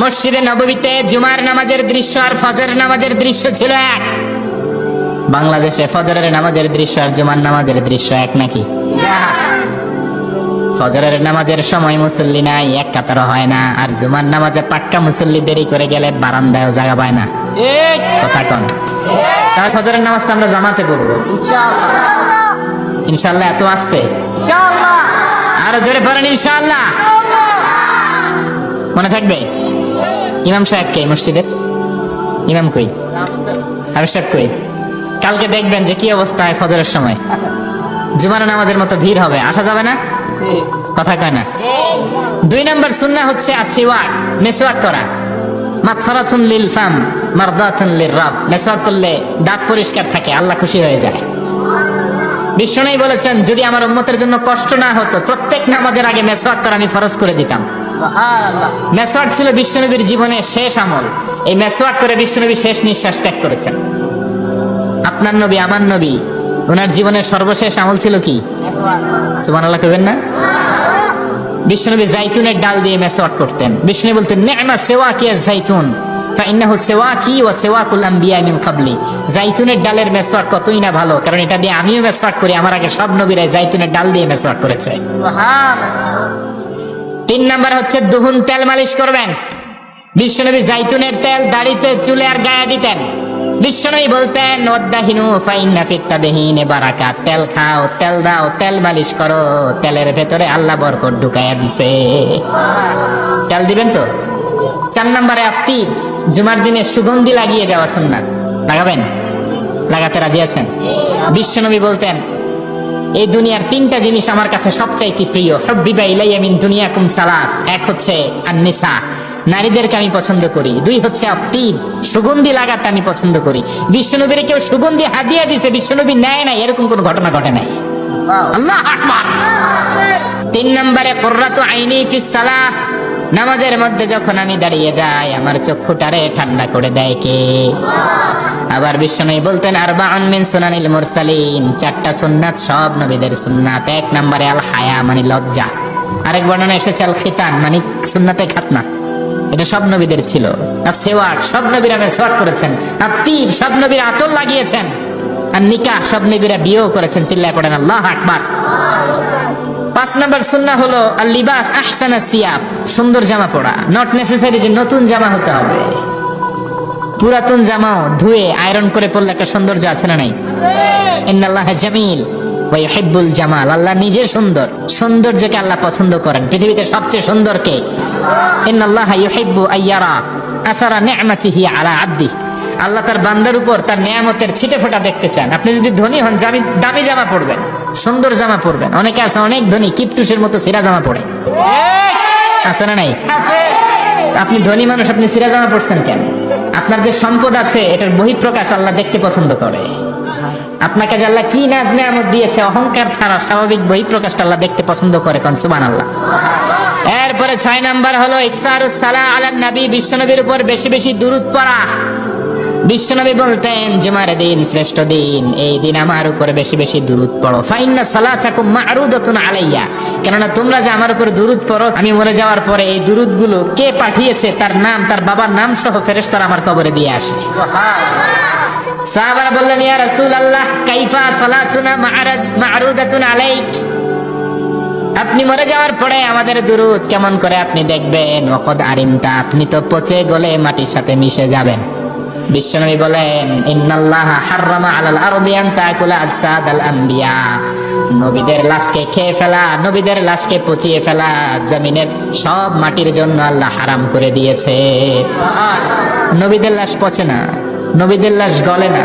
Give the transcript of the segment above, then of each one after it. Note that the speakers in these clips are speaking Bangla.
মসজিদে নববীতে জুমার নামাজের দৃশ্য আর ফজরের নামাজের দৃশ্য ছিল এক। বাংলাদেশে ফজরের নামাজের দৃশ্য আর জুমার নামাজের দৃশ্য এক নাকি? ফজরের নামাজের সময় মুসল্লি নাই এক কাতার হয় না। আর জুমার নামাজে পাক্কা মুসল্লি দেরি করে গেলে বারান্দায় জায়গা পায় না। কথা কন। তাহলে ফজরের নামাজটা আমরা জামাতে পড়ব। ইনশাল্লাহ এত আসতে? আরও জোরে পড়েন ইনশাল্লাহ মনে থাকবে? ইমাম সাহেব কে মসজিদের? ইমাম কই? হাবিব সাহেব কই? কালকে দেখবেন যে কি অবস্থা হয় ফজরের সময়। জুমার নামাজের মতো ভিড় হবে, আসা যাবে না? কথা কয় না। দুই নম্বর সুন্নাহ হচ্ছে আসিওয়াক, মেসওয়াক করা। মাথরাতুন লিল ফাম, মারদাতুন লির রব। মেসওয়াক করলে দাঁত পরিষ্কার থাকে, আল্লাহ খুশি হয়ে যায়। বিষ্ণুই বলেছেন, যদি আমার উম্মতের জন্য কষ্ট না হতো, প্রত্যেক নামাজের আগে মেসওয়াক করা আমি ফরজ করে দিতাম। মেসওয়াক ছিল বিশ্বনবীর জীবনে শেষ আমল। এই মেসওয়াক করে বিশ্বনবী শেষ নিঃশ্বাস ত্যাগ করেছেন। আপনার নবী আমার নবী ওনার জীবনের সর্বশেষ আমল ছিল কি? সুমান আল্লাহ কবেন না? বিষ্ণুনবী জাইতুনের ডাল দিয়ে মেসওয়াক করতেন। বিষ্ণু বলতেন নেমা সেওয়া কি জাইতুন ফাইন্নাহু সেওয়াকি ওয়া সেওয়াকুল আম্বিয়া মিন ক্বাবলি জাইতুনের ডালের মেসওয়াক কতই না ভালো কারণ এটা দিয়ে আমিও মেসওয়াক করি। আমার আগে সব নবীরাই জাইতুনের ডাল দিয়ে মেসওয়াক করেছে। তিন নাম্বার হচ্ছে দুহুন তেল মালিশ করবেন। বিশ্বনবী জাইতুনের তেল দাড়িতে, চুলে আর গায়ে দিতেন। বিশ্বনবী বলতেন ওদ্দাহিনু ফাইন্না ফিত্তা দেহিনে বারাকা। তেল খাও, তেল দাও, তেল মালিশ করো। তেলের ভেতরে আল্লাহ বরকত ঢুকাইয়া দিছে। তেল দিবেন তো? চার নম্বরে আপনি জুমার দিনে সুগন্ধি লাগিয়ে যাওয়া সুন্নাত। লাগাবেন? লাগাতে রাজি আছেন? বিশ্বনবী বলতেন এই দুনিয়ার তিনটা জিনিস আমার কাছে সবচাইতে প্রিয়। হব্বিবা ইলাইয়া মিন দুনিয়াকুম সালাস। এক হচ্ছে আন্নিসা। নারীদেরকে আমি পছন্দ করি। দুই হচ্ছে আপ্তিব সুগন্ধি লাগাতে আমি পছন্দ করি। বিশ্বনবীর কেউ সুগন্ধি হাদিয়া দিছে, বিশ্বনবী নেয় নাই, এরকম কোনো ঘটনা ঘটে নাই। আল্লাহ তিন নম্বরে, কর্রাতু আইনি ফিস সালাহ। নামাজের মধ্যে যখন আমি দাঁড়িয়ে যাই, আমার চক্ষুটারে ঠান্ডা করে দেয় কে? আবার বিশ্বনবী বলতেন আরবাউন মিন সুনানিল মুরসালিন। চারটা সুন্নাত সব নবীদের সুন্নাত। এক নম্বরে আল হায়া মানে লজ্জা। আরেক বর্ণনা এসেছে আল খিতান মানে সুন্নাতে খাতনা। এটা সব নবীদের ছিল। আর সেওয়াক, সব নবীরা মেসওয়াক করেছেন। আর তীর, সব নবীরা আতর লাগিয়েছেন। আর নিকাহ, সব নবীরা বিয়েও করেছেন, চিল্লায় পড়েন, আল্লাহ আকবার। পাঁচ নম্বর সুন্নাহ হলো আর লিবাস আহসানা সিয়াব। সুন্দর জামা পরা নট নেসেসারি যে নতুন জামা হতে হবে। পুরাতন জামা ধুয়ে আয়রন করে পরলে একটা সৌন্দর্য আছে না নাই? ইন্নাল্লাহ জামিল ওয়া ইউহিব্বুল জামাল। আল্লাহ নিজে সুন্দর। সৌন্দর্যকে আল্লাহ পছন্দ করেন। পৃথিবীতে সবচেয়ে সুন্দর কে? ইন্নাল্লাহ ইউহিব্বু আইয়ারা আসারা নি'মাতিহি আলা আব্দি। আল্লাহ তার বান্দার উপর তার নিয়ামতের ছিটে ফোটা দেখতে চান। আপনি যদি ধনী হন জামি দামি জামা পরবেন সুন্দর জামা পরবেন। অনেকে আছে অনেক ধনী কিপটুসের মতো সিরা জামা পরে। আছে। না নাই? আপনি ধনী মানুষ আপনি সিরা জামা পড়ছেন কেন? আপনার যে সম্পদ আছে, এটার বহিঃপ্রকাশ আল্লাহ দেখতে পছন্দ করে। আপনাকে যে আল্লাহ কি নাজ নেয়ামত দিয়েছে, অহংকার ছাড়া স্বাভাবিক বহিঃপ্রকাশটা আল্লাহ দেখতে পছন্দ করে কোন? সুবান আল্লাহ এরপরে ছয় নাম্বার হলো ইকসার সালা আলান নবী বিশ্বনবীর উপর বেশি বেশি দূরত্ব পড়া। বিশ্বনবী বলতেন, জুমার দিন শ্রেষ্ঠ দিন। এই দিন আমার উপরে বেশি বেশি দুরুদ পড়ো। ফাইন্না সালাতাকুম মা'রুদাতুন আলাইয়া। কেননা তোমরা যে আমার উপরে দুরুদ পড়ো, আমি মরে যাওয়ার পরে এই দুরুদগুলো কে পাঠিয়েছে, তার নাম, তার বাবার নাম সহ ফেরেশতারা আমার কবরে দিয়ে আসে। সাহাবারা বললেন, ইয়া রাসূলুল্লাহ, কাইফা সালাতুনা মা'রাদ মা'রুদাতুন আলাইক? আপনি মরে যাওয়ার পরে আমাদের দুরুদ কেমন করে আপনি দেখবেন? ওকদ আরিমতা, আপনি তো পচে গলে মাটির সাথে মিশে যাবেন। বিশ্বনবী বলেন, ইন্নাল্লাহ হাররামা আলাল আরদি আন তাকুলা আল আম্বিয়া নবীদের লাশকে খেয়ে ফেলা, নবীদের লাশকে পচিয়ে ফেলা, জমিনের সব মাটির জন্য আল্লাহ হারাম করে দিয়েছে। নবীদের লাশ পচে না, নবীদের লাশ গলে না।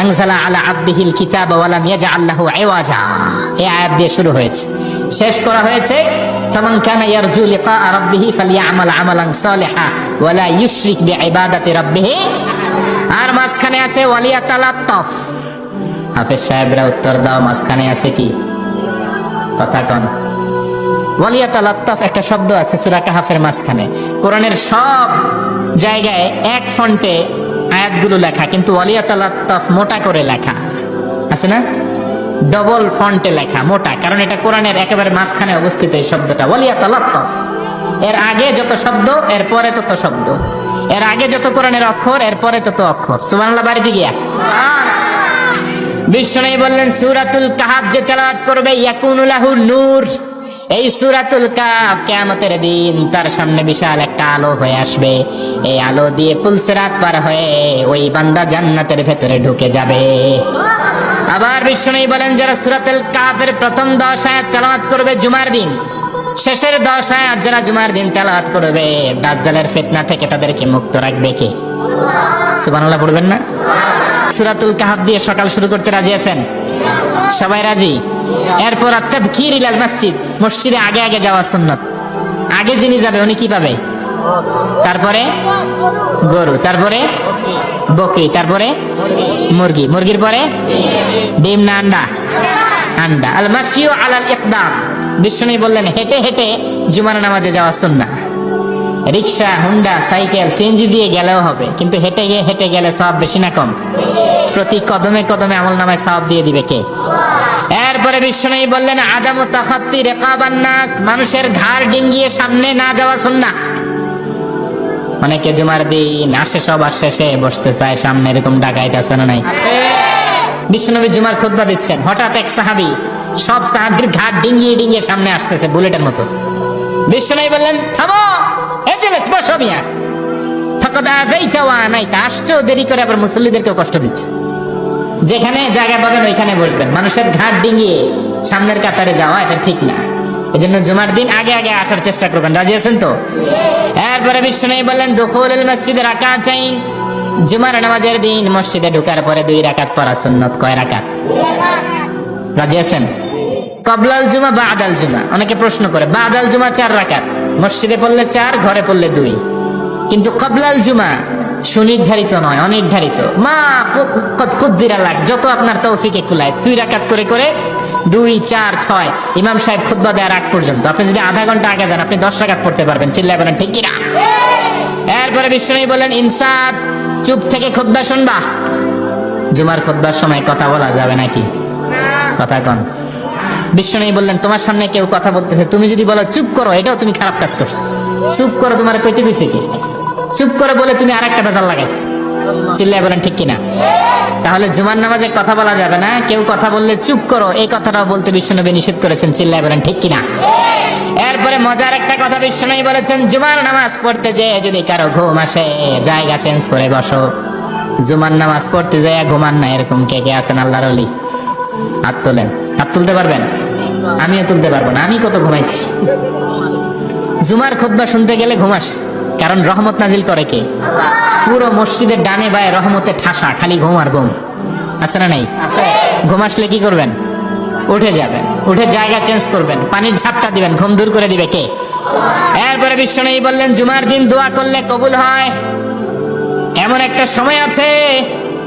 আনজালা আলা আব্দিহিল কিতাব ওয়ালাম ইয়াজআল্লাহু ইওয়াজা এই আয়াত দিয়ে শুরু হয়েছে। শেষ করা হয়েছে ফামান কানা ইয়ারজু লিকা রাব্বিহি ফালইআমাল আমালান সালিহা ওয়ালা ইউশরিক বিইবাদাতি রাব্বিহি আর মাঝখানে আছে ওয়ালিয়া তালাত্তাফ হাফেজ সাহেবরা উত্তর দাও, মাঝখানে আছে কি? কথা কন? ওয়ালিয়া তালাত্তাফ একটা শব্দ আছে সূরা কাহাফের মাঝখানে। কোরআনের সব জায়গায় এক ফন্টে আয়াতগুলো লেখা, কিন্তু ওয়ালিয়া তালাত্তাফ মোটা করে লেখা। আছে না? ডবল ফন্টে লেখা, মোটা, কারণ এটা কোরআনের একেবারে মাঝখানে অবস্থিত এই শব্দটা। ওয়ালিয়া তালাত্তাফ এর আগে যত শব্দ, এর পরে তত শব্দ। এর আগে যত কোরআনের অক্ষর, এর পরে তত অক্ষর। সুবহানাল্লাহ বাড়িতে গিয়া বিশ্বনবী বললেন, সূরাতুল কাহাফ যে তেলাওয়াত করবে ইয়াকুনুলাহু নূর। এই সুরাতুল কাহাফ কিয়ামতের দিন তার সামনে বিশাল একটা আলো হয়ে আসবে। এই আলো দিয়ে পুলসিরাত পার হয়ে ওই বান্দা জান্নাতের ভেতরে ঢুকে যাবে। আবার বিশ্বনবী বলেন, যারা সুরাতুল কাহাফের প্রথম দশ আয়াত তেলাওয়াত করবে জুমার দিন, শেষের দশ আয়াত যারা জুমার দিন তেলাওয়াত করবে, দাজ্জালের ফিতনা থেকে তাদেরকে মুক্ত রাখবে কে? সুবহানাল্লাহ পড়বেন না? সুরাতুল কাহাফ দিয়ে সকাল শুরু করতে রাজি আছেন? সবাই রাজি? এরপর একটা খিরিলাল মসজিদ, মসজিদে আগে আগে যাওয়া সুন্নত। আগে যিনি যাবে, উনি কি পাবে? তারপরে গরু, তারপরে বকরি, তারপরে মুরগি। মুরগির পরে ডিম না আন্ডা? আন্ডা। আল মাসিও আলাল ইকদাম। বিষ্ণু বললেন, হেঁটে হেঁটে জুমার নামাজে যাওয়া সুন্নাহ রিক্সা, হুন্ডা, সাইকেল সিএনজি দিয়ে গেলেও হবে। কিন্তু হেঁটে গিয়ে, হেঁটে গেলে সব বেশি না কম। প্রতি কদমে কদমে আমল নামায় সব দিয়ে দিবে কে? এরপরে বিশ্বনবী বললেন, আদাম ও তাখাত্তি রেকাবান নাস, মানুষের ঘাড় ডিঙ্গিয়ে সামনে না যাওয়া শুননা অনেকে জুমার দিন আসে সবার শেষে বসতে চায়, সামনে এরকম ডাকাইতে আছে না নাই? বিশ্বনবী জুমার খুতবা দিচ্ছেন। হঠাৎ এক সাহাবি সব সাহাবির ঘাট ডিঙ্গিয়ে ডিঙ্গিয়ে সামনে আসতেছে, বুলেটের মতো। বিশ্বনবী বললেন, থামো! এই যে বসো মিয়া। ফকদ আযাইতা ওয়া আনাইতা আসছো দেরি করে আবার মুসল্লিদেরকেও কষ্ট দিচ্ছে। যেখানে জায়গা পাবেন, ওইখানে বসবেন। মানুষের ঘাট ডিঙ্গিয়ে সামনের কাতারে যাওয়া, এটা ঠিক না। এই জন্য জুমার দিন আগে আগে আসার চেষ্টা করবেন। রাজি আছেন তো? এরপরে বিষ্ণু বললেন দুখুল মসজিদে রাকাতাইন। জুমার নামাজের দিন মসজিদে ঢুকার পরে দুই রাকাত পড়া সুন্নত। কয় রাকাত? রাজি আছেন? কবলাল জুমা বা আদাল জুমা। অনেকে প্রশ্ন করে বা আদাল জুমা চার রাকাত? মসজিদে পড়লে চার, ঘরে পড়লে দুই। কিন্তু কবলাল জুমা সুনির্ধারিত নয়, অনির্ধারিত। মা খুদ্দিরা লাগ, যত আপনার তৌফিকে কুলায় দুই রাকাত করে করে, দুই, চার, ছয়। ইমাম সাহেব খুদ্া দেওয়ার আগ পর্যন্ত। আপনি যদি আধা ঘণ্টা আগে দেন আপনি দশ রাকাত পড়তে পারবেন। চিল্লাই বলেন, ঠিক কিনা এরপরে বিশ্বনবী বলেন, ইনসাদ, চুপ থেকে খুদ্া শুনবা। জুমার খুদ্বার সময় কথা বলা যাবে নাকি? কথা কন। বিশ্বনবী বললেন, তোমার সামনে কেউ কথা বলতেছে, তুমি যদি বলো, চুপ করো, এটাও তুমি খারাপ কাজ করছ। চুপ করো, তোমার কইতে দিছে কি চুপ করে বলে তুমি আর একটা বেজাল লাগাইছো। চিল্লাই বলেন, ঠিক কিনা? তাহলে নামাজে কথা বলা যাবে না, কেউ কথা বললে চুপ করো, এই কথাটাও বলতে বিশ্বনবী নিষেধ করেছেন চিল্লাই বলেন, ঠিক কিনা? এরপরে মজার একটা কথা বিশ্বনবী বলেছেন, জুমার নামাজ পড়তে যে যদি কারও ঘুম আসে, জায়গা চেঞ্জ করে বসো। জুমার নামাজ পড়তে যায় ঘুমান না, এরকম কে কে আছেন আল্লাহর অলি হাত তোলেন। হাত তুলতে পারবেন? আমিও তুলতে পারব না। আমি কত ঘুমাইছি? জুমার খুতবা শুনতে গেলে ঘুমাস। কারণ রহমত নাজিল করে কে? পুরো মসজিদের ডানে বায়ে রহমতে ঠাসা, খালি ঘুম আর ঘুম। আছে না নাই? ঘুম আসলে কি করবেন? উঠে যাবেন। উঠে জায়গা চেঞ্জ করবেন। পানির ঝাপটা দিবেন। ঘুম দূর করে দিবে কে? এরপরে বিশ্বনবী বললেন, জুমার দিন দোয়া করলে কবুল হয়। এমন একটা সময় আছে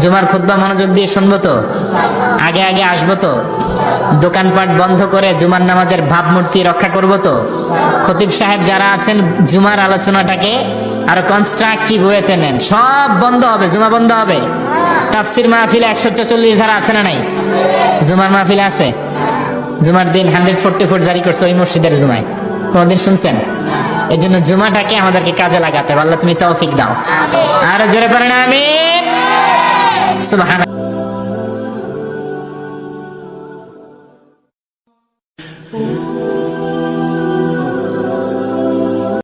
জুমার খুদ্া মনোযোগ দিয়ে শুনব তো? আগে আগে আসব তো? দোকানপাট বন্ধ করে জুমার নামাজের ভাবমূর্তি রক্ষা করব তো? খতিব সাহেব যারা আছেন, জুমার আলোচনাটাকে আরও কনস্ট্রাকটিভ ওয়েতে নেন। সব বন্ধ হবে, জুমা বন্ধ হবে। তাফসির মাহফিলে একশো চল্লিশ ধারা আছে না নাই? জুমার মাহফিলে আছে? জুমার দিন হান্ড্রেড ফোর্টি ফোর জারি করছে ওই মসজিদের জুমায়। কোনদিন শুনছেন? এই জন্য জুমাটাকে আমাদেরকে কাজে লাগাতে আল্লাহ তুমি তৌফিক দাও। আর জোরে পড়েন আমি সুবহান